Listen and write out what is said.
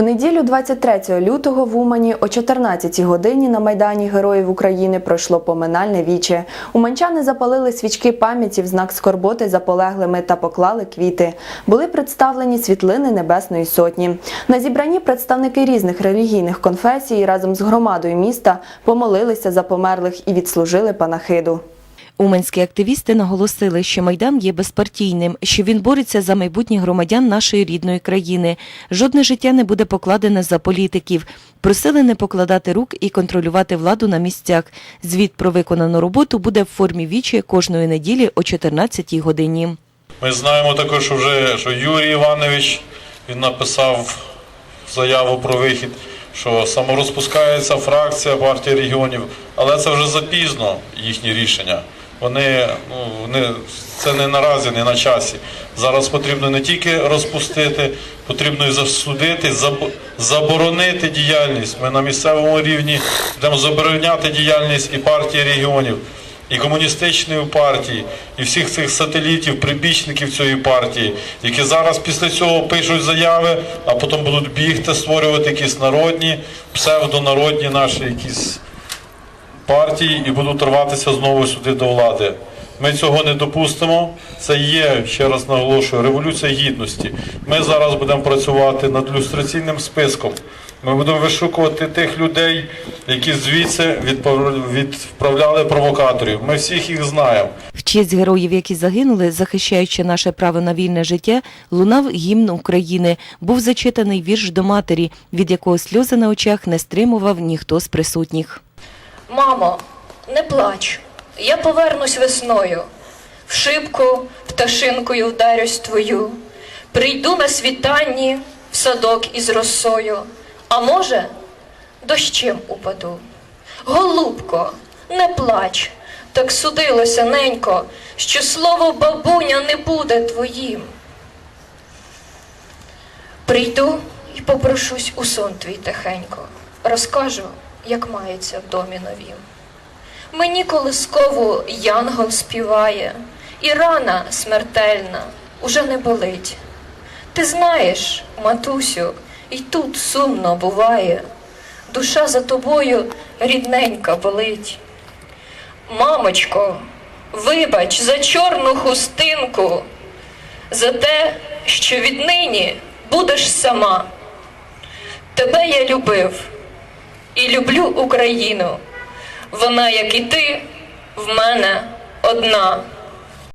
В неділю 23 лютого в Умані о 14 годині на Майдані Героїв України пройшло поминальне віче. Уманчани запалили свічки пам'яті в знак скорботи за полеглими та поклали квіти. Були представлені світлини Небесної Сотні. На зібранні представники різних релігійних конфесій разом з громадою міста помолилися за померлих і відслужили панахиду. Уманські активісти наголосили, що майдан є безпартійним, що він бореться за майбутнє громадян нашої рідної країни. Жодне життя не буде покладене за політиків. Просили не покладати рук і контролювати владу на місцях. Звіт про виконану роботу буде в формі вічі кожної неділі о 14 годині. Ми знаємо також вже, що Юрій Іванович він написав заяву про вихід, що саморозпускається фракція партії регіонів, але це вже запізно їхні рішення. Вони, ну, вони це не наразі, не на часі. Зараз потрібно не тільки розпустити, потрібно і засудити, заборонити діяльність. Ми на місцевому рівні будемо забороняти діяльність і партії регіонів і комуністичної партії, і всіх цих сателітів, прибічників цієї партії, які зараз після цього пишуть заяви, а потім будуть бігти, створювати якісь народні, псевдонародні наші якісь партії і будуть рватися знову сюди до влади. Ми цього не допустимо. Це є, ще раз наголошую, революція гідності. Ми зараз будемо працювати над люстраційним списком. Ми будемо вишукувати тих людей, які звідси відправляли провокаторів. Ми всіх їх знаємо. В честь героїв, які загинули, захищаючи наше право на вільне життя, лунав гімн України. Був зачитаний вірш до матері, від якого сльози на очах не стримував ніхто з присутніх. Мамо, не плач, я повернусь весною, в шибку пташинкою вдарюсь твою, прийду на світанні в садок із росою, а може, дощем упаду. Голубко, не плач, так судилося ненько, що слово бабуня не буде твоїм. Прийду і попрошусь у сон твій тихенько, розкажу, як мається в домі новім. Мені колискову янгол співає, і рана смертельна уже не болить. Ти знаєш, матусю, і тут сумно буває, душа за тобою рідненька болить. Мамочко, вибач за чорну хустинку, за те, що віднині будеш сама. Тебе я любив і люблю Україну. Вона, як і ти, в мене одна.